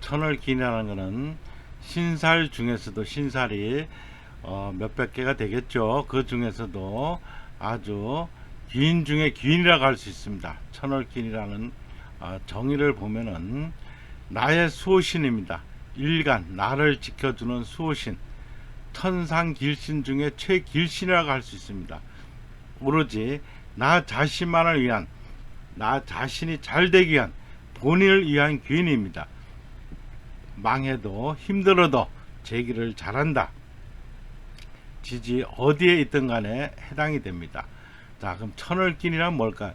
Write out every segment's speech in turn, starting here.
천을기이라는 것은 신살 중에서도 신살이 어, 몇백 개가 되겠죠. 그 중에서도 아주 귀인 중에 귀인이라고 할 수 있습니다. 천을기이라는 어, 정의를 보면은 나의 수호신입니다. 일간 나를 지켜주는 수호신 천상 길신 중에 최길신이라고 할 수 있습니다. 오로지 나 자신만을 위한 나 자신이 잘 되기 위한 본인을 위한 귀인입니다. 망해도 힘들어도 제기를 잘한다. 지지 어디에 있든 간에 해당이 됩니다. 자, 그럼 천을긴이란 뭘까?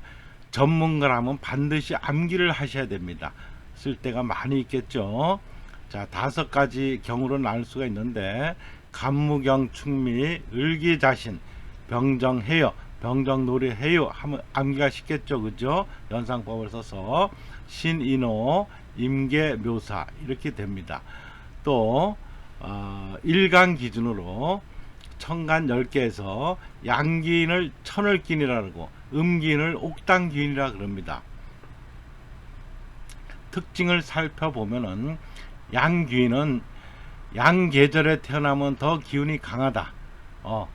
전문가라면 반드시 암기를 하셔야 됩니다. 쓸 때가 많이 있겠죠. 자, 다섯 가지 경우로 나눌 수가 있는데 간무경 충미 을기자신 병정해요 병정놀이 해요. 하면 암기가 쉽겠죠 그죠? 연상법을 써서 신인호 임계묘사 이렇게 됩니다. 또 어, 일간 기준으로 천간 10개에서 양기인을 천을기인이라고 음기인을 옥당기인이라 그럽니다. 특징을 살펴보면은 양귀인은 양 계절에 태어나면 더 기운이 강하다. 어,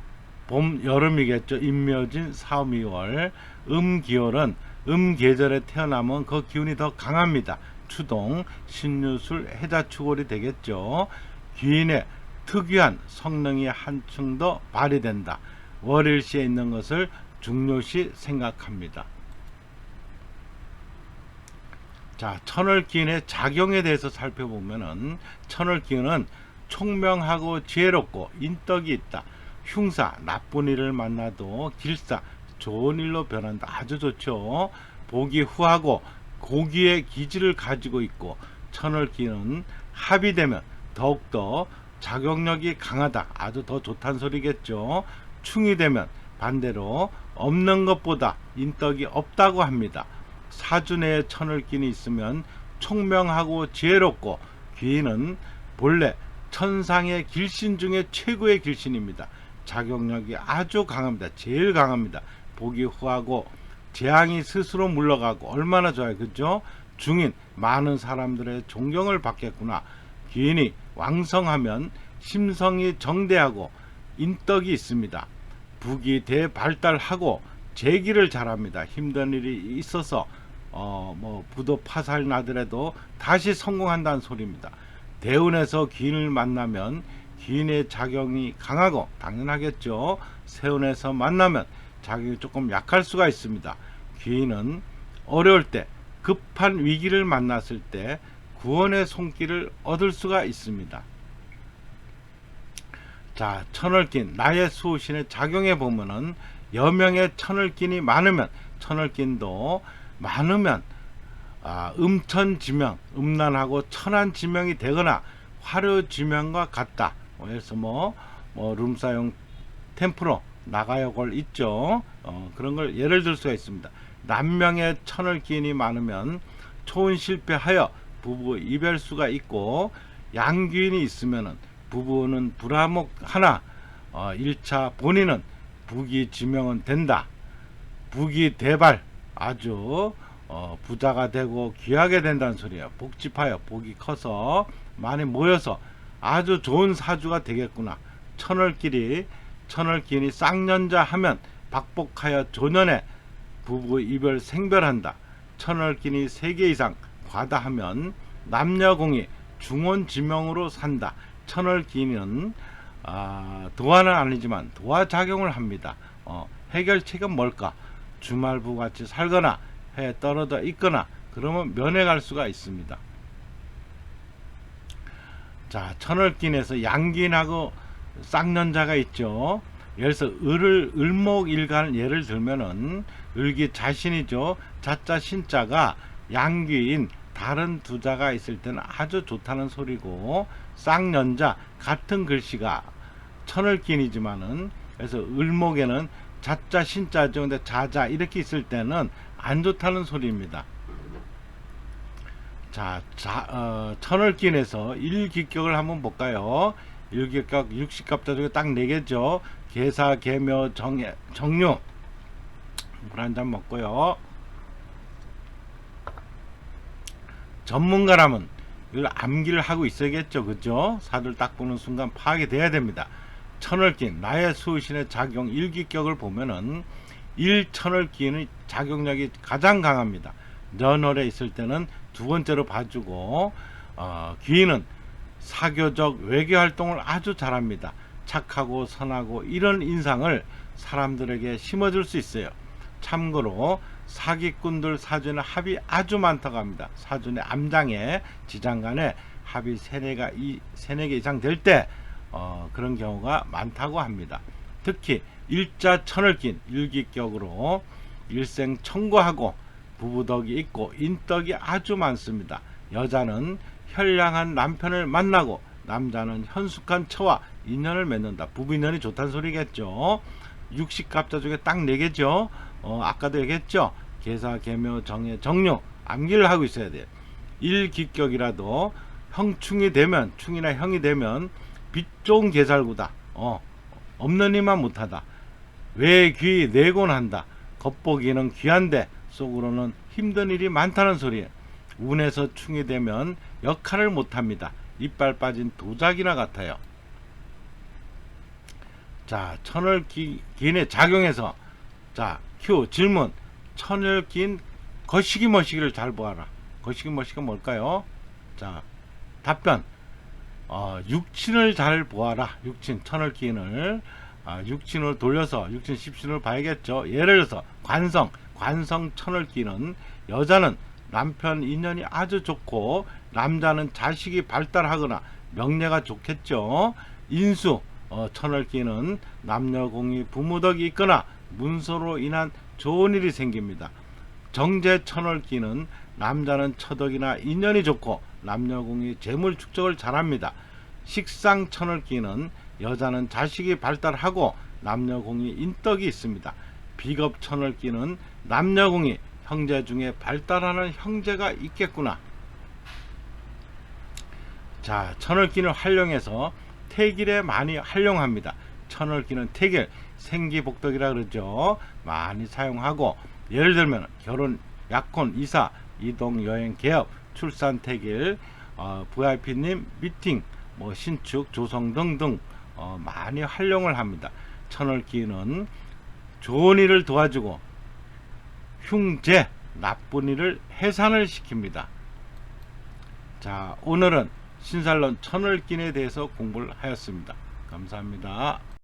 봄 여름이겠죠. 임묘진 사미월 음기월은 음 계절에 태어나면 그 기운이 더 강합니다. 추동 신유술 해자축월이 되겠죠. 귀인의 특유한 성능이 한층 더 발휘된다. 월일시에 있는 것을 중요시 생각합니다. 자, 천을기인의 작용에 대해서 살펴보면은 천을기인은 총명하고 지혜롭고 인덕이 있다. 흉사, 나쁜 일을 만나도 길사, 좋은 일로 변한다. 아주 좋죠. 보기 후하고 고기의 기질을 가지고 있고 천을 기는 합이 되면 더욱더 작용력이 강하다. 아주 더 좋다는 소리겠죠. 충이 되면 반대로 없는 것보다 인덕이 없다고 합니다. 사준의 천을기이 있으면 총명하고 지혜롭고 귀인은 본래 천상의 길신 중에 최고의 길신입니다. 작용력이 아주 강합니다. 제일 강합니다. 보기 후하고 재앙이 스스로 물러가고 얼마나 좋아요. 그죠? 중인 많은 사람들의 존경을 받겠구나. 귀인이 왕성하면 심성이 정대하고 인덕이 있습니다. 북이 대발달하고 재기를 잘합니다. 힘든 일이 있어서 어 뭐 부도 파살 나더라도 다시 성공한다는 소리입니다. 대운에서 귀인을 만나면 귀인의 작용이 강하고 당연하겠죠. 세운에서 만나면 작용이 조금 약할 수가 있습니다. 귀인은 어려울 때 급한 위기를 만났을 때 구원의 손길을 얻을 수가 있습니다. 자, 천을긴 나의 수호신의 작용해 보면은 여명의 천을긴이 많으면 천을긴도 많으면 아, 음천지명, 음란하고 천안지명이 되거나 화려지명과 같다. 그래서 뭐, 뭐 룸사용 템프로 나가요걸 있죠. 어, 그런 걸 예를 들 수가 있습니다. 남명의 천을 기인이 많으면 초혼 실패하여 부부 이별수가 있고 양귀인이 있으면은 부부는 불화목 하나 어, 1차 본인은 부기 지명은 된다. 부기 대발 아주 어, 부자가 되고 귀하게 된다는 소리야. 복집하여 복이 커서 많이 모여서 아주 좋은 사주가 되겠구나. 천월끼리 천월끼리 쌍년자 하면 박복하여 조년에 부부 이별 생별한다. 천월끼리 세 개 이상 과다하면 남녀공이 중원 지명으로 산다. 천월기는 아, 도화는 아니지만 도화 작용을 합니다. 어, 해결책은 뭘까? 주말부 같이 살거나 해 떨어져 있거나 그러면 면해갈 수가 있습니다. 자, 천월긴에서 양긴하고 쌍년자가 있죠. 예를 들어서 을을 을목일간 예를 들면은 을기 자신이죠. 자자 신자가 양귀인 다른 두 자가 있을 때는 아주 좋다는 소리고 쌍년자 같은 글씨가 천을긴이지만은 그래서 을목에는 자자 신자죠. 근데 자자 이렇게 있을 때는 안 좋다는 소리입니다. 자, 자 어, 천을긴에서 일기격을 한번 볼까요? 일기격 60갑자 중에 딱 4개죠. 계사 계묘 정해 정류 물 한 잔 먹고요. 전문가라면 이걸 암기를 하고 있어야겠죠, 그죠? 사들 딱 보는 순간 파악이 돼야 됩니다. 천을긴 나의 수신의 작용 일기격을 보면은 일천을기는 작용력이 가장 강합니다. 년월에 있을 때는 두 번째로 봐주고 어, 귀인은 사교적 외교 활동을 아주 잘합니다. 착하고 선하고 이런 인상을 사람들에게 심어줄 수 있어요. 참고로 사기꾼들 사주는 합이 아주 많다고 합니다. 사주의 암장에 지장간에 합이 세네가 이 세네 개 이상 될때 어, 그런 경우가 많다고 합니다. 특히 일자 천을 낀 일기격으로 일생 청구하고 부부덕이 있고 인덕이 아주 많습니다. 여자는 현량한 남편을 만나고 남자는 현숙한 처와 인연을 맺는다. 부부 인연이 좋다는 소리겠죠. 육식갑자 중에 딱네 개죠. 어, 아까도 얘기했죠. 계사, 계묘, 정해, 정료 암기를 하고 있어야 돼요. 일기격이라도 형충이 되면 충이나 형이 되면 빛 좋은 개살구다. 어, 없는 이만 못하다. 외귀 내곤 한다. 겉보기는 귀한데 속으로는 힘든 일이 많다는 소리예요. 운에서 충이 되면 역할을 못합니다. 이빨 빠진 도자기나 같아요. 자, 천을기인의 작용해서 자, 큐 질문. 천을기인 거시기 머시기를 잘 보아라. 거시기 머시기가 뭘까요? 자, 답변. 어, 육친을 잘 보아라. 육친, 천을 기인을 아, 육친을 돌려서 육친 십신을 봐야겠죠. 예를 들어서 관성, 관성 천을 기는 여자는 남편 인연이 아주 좋고 남자는 자식이 발달하거나 명예가 좋겠죠. 인수 어, 천을기는 남녀공이 부모덕이 있거나 문서로 인한 좋은 일이 생깁니다. 정제 천을기는 남자는 처덕이나 인연이 좋고 남녀공이 재물 축적을 잘합니다. 식상 천을기는 여자는 자식이 발달하고 남녀공이 인덕이 있습니다. 비겁 천을기는 남녀공이 형제 중에 발달하는 형제가 있겠구나. 자, 천을기를 활용해서 태길에 많이 활용합니다. 천을기는 태길, 생기복덕이라 그러죠. 많이 사용하고 예를 들면 결혼, 약혼, 이사, 이동, 여행, 개업, 출산, 태길, 어, VIP님 미팅, 뭐 신축, 조성 등등 어, 많이 활용을 합니다. 천을기는 좋은 일을 도와주고 흉제, 나쁜 일을 해산을 시킵니다. 자, 오늘은 신살론 천을긴에 대해서 공부를 하였습니다. 감사합니다.